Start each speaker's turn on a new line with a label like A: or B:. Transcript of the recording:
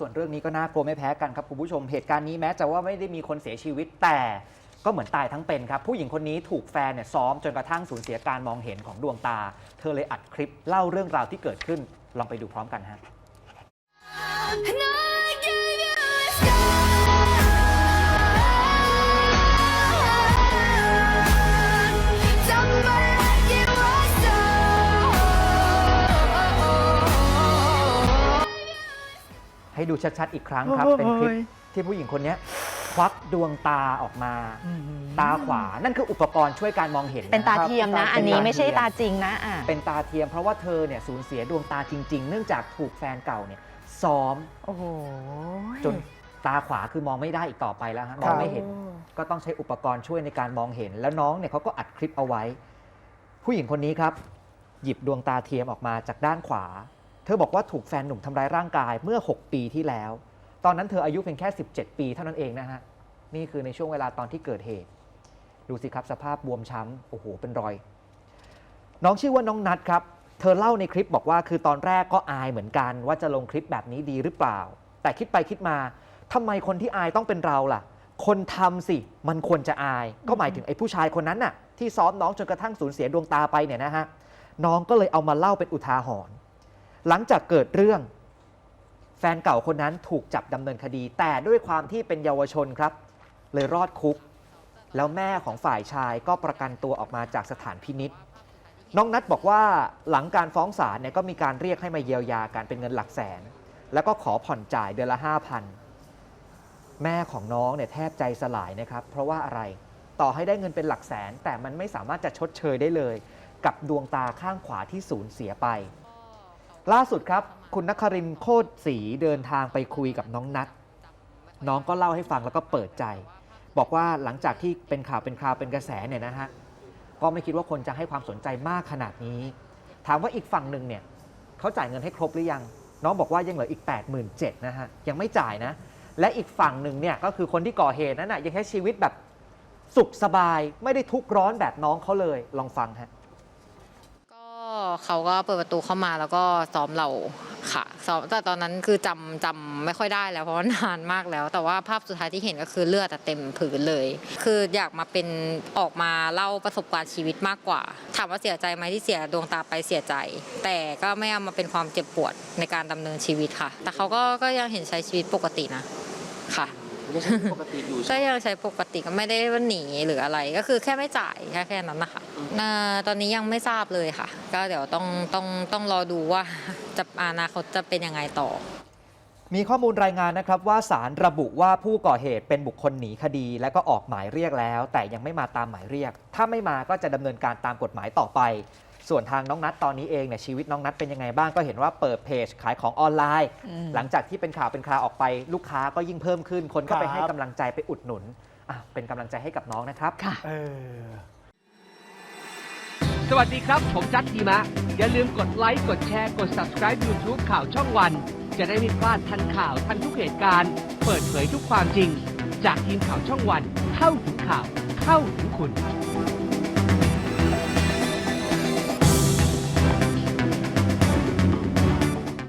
A: ส่วนเรื่องนี้ก็น่ากลัวไม่แพ้กันครับคุณผู้ชมเหตุการณ์นี้แม้จะว่าไม่ได้มีคนเสียชีวิตแต่ก็เหมือนตายทั้งเป็นครับ ผู้หญิงคนนี้ถูกแฟนเนี่ยซ้อมจนกระทั่งสูญเสียการมองเห็นของดวงตา เธอเลยอัดคลิปเล่าเรื่องราวที่เกิดขึ้น ลองไปดูพร้อมกันฮะ ให้ดูชัดๆอีกครั้งครับ เป็นคลิปที่ผู้หญิงคนนี้ควักดวงตาออกมา ตาขวานั่นคืออุปกรณ์ช่วยการมองเห็น
B: เป็นตาะ
A: ครับ
B: เทียมนะ
A: เป็
B: อันนี้
A: เทีย
B: ไม่ใช่ตาจริงนะอะ
A: เป็นตาเทียมเพราะว่าเธอเนี่ยสูญเสียดวงตาจริง ๆ เนื่องจากถูกแฟนเก่าเนี่ยซ้อม
B: โอ้โห
A: จนตาขวาคือมองไม่ได้อีกต่อไปแล้วฮะมองไม่เห็น ก็ต้องใช้อุปกรณ์ช่วยในการมองเห็น แล้วน้องเนี่ยเขาก็อัดคลิปเอาไว้ ผู้หญิงคนนี้ครับ หยิบดวงตาเทียมออกมาจากด้านขวา เธอบอกว่าถูกแฟนหนุ่มทำร้ายร่างกายเมื่อ 6 ปีที่แล้ว ตอนนั้นเธออายุเพียงแค่ 17 ปีเท่านั้นเองนะฮะ นี่คือในช่วงเวลาตอนที่เกิดเหตุ ดูสิครับสภาพบวมช้ำ โอ้โห เป็นรอย น้องชื่อว่าน้องนัทครับ เธอเล่าในคลิปบอกว่าคือตอนแรกก็อายเหมือนกัน ว่าจะลงคลิปแบบนี้ดีหรือเปล่า แต่คิดไปคิดมาทำไมคนที่อายต้องเป็นเราล่ะ คนทำสิ มันควรจะอาย ก็หมายถึงไอ้ผู้ชายคนนั้นน่ะที่ซ้อมน้องจนกระทั่งสูญเสียดวงตาไปเนี่ยนะฮะ น้องก็เลยเอามาเล่าเป็นอุทาหรณ์ หลังจากเกิดเรื่อง แฟนเก่าคนนั้นถูกจับดำเนินคดี แต่ด้วยความที่เป็นเยาวชนครับ เลยรอดคุก แล้วแม่ของฝ่ายชายก็ประกันตัวออกมาจากสถานพินิษน้องนัทบอกว่าหลังการฟ้องศาลเนี่ยก็มีการเรียกให้มาเยียวยากันเป็นเงินหลักแสน แล้วก็ขอผ่อนจ่ายเดือนละ 5,000 แม่ของน้องเนี่ยแทบใจสลายนะครับ เพราะว่าอะไรต่อให้ได้เงินเป็นหลักแสน แต่มันไม่สามารถจะชดเชยได้เลย กับดวงตาข้างขวาที่สูญเสียไป ล่าสุดครับ คุณนครินโคตรศรีเดินทางไปคุยกับน้องนัทน้องก็เล่าให้ฟังแล้วก็เปิดใจ บอกว่าหลังจากที่เป็นข่าวเป็นคราวเป็นกระแสเนี่ยนะฮะก็ไม่คิดว่าคนจะให้ความสนใจมากขนาดนี้ ถามว่าอีกฝั่งหนึ่งเนี่ยเขาจ่ายเงินให้ครบหรือยัง น้องบอกว่ายังเหลืออีก 8 7 0 0 0นะฮะยังไม่จ่ายนะ และอีกฝั่งหนึ่งเนี่ยก็คือคนที่ก่อเหตุนั้นน่ะยังใช้ชีวิตแบบสุขสบายไม่ได้ทุกข์ร้อนแบบน้องเขาเลยลองฟังฮะ
C: เขาก็เปิดประตูเข้ามาแล้วก็ซ้อมเราค่ะซ้อมแต่ตอนนั้นคือจำจำไม่ค่อยได้แล้วเพราะว่านานมากแล้ว แต่ว่าภาพสุดท้ายที่เห็นก็คือเลือดอะเต็มผืนเลย คืออยากมาเป็นออกมาเล่าประสบการณ์ชีวิตมากกว่า ถามว่าเสียใจไหมที่เสียดวงตาไปเสียใจ แต่ก็ไม่เอามาเป็นความเจ็บปวดในการดำเนินชีวิตค่ะ แต่เขาก็ก็ยังเห็นใช้ชีวิตปกตินะค่ะ
D: ปกติอยู่
C: ก็ยังใช้ปกติก็ไม่ได้ว่าหนีหรืออะไรก็คือแค่ไม่จ่ายแค่แค่นั้นนะคะเอ่อตอนนี้ยังไม่ทราบเลยค่ะ ก็เดี๋ยวต้องต้องต้องรอดูว่าจะอนาคตจะเป็นยังไงต่อ
A: มีข้อมูลรายงานนะครับว่าสารระบุว่าผู้ก่อเหตุเป็นบุคคลหนีคดี และก็ออกหมายเรียกแล้ว แต่ยังไม่มาตามหมายเรียก ถ้าไม่มาก็จะดำเนินการตามกฎหมายต่อไป ส่วนทางน้องนัทตอนนี้เองเนี่ยชีวิตน้องนัทเป็นยังไงบ้างก็เห็นว่าเปิดเพจขายของออนไลน์
B: อืม
A: หลังจากที่เป็นข่าวเป็นคราวออกไปลูกค้าก็ยิ่งเพิ่มขึ้น คนก็ไป
E: ครับ
A: ให้กำลังใจไปอุดหนุนอะเป็นกำลังใจให้กับน้องนะครับ
B: ค่ะ
E: เออ
D: สวัสดีครับ ผมจัดทีมะ อย่าลืมกดไลค์ กดแชร์ กด subscribe YouTube ข่าวช่องวัน จะได้ไม่พลาดทันข่าวทันทุกเหตุการณ์ เปิดเผยทุกความจริง จากทีมข่าวช่องวัน เข้าถึงข่าว เข้าถึงคุณ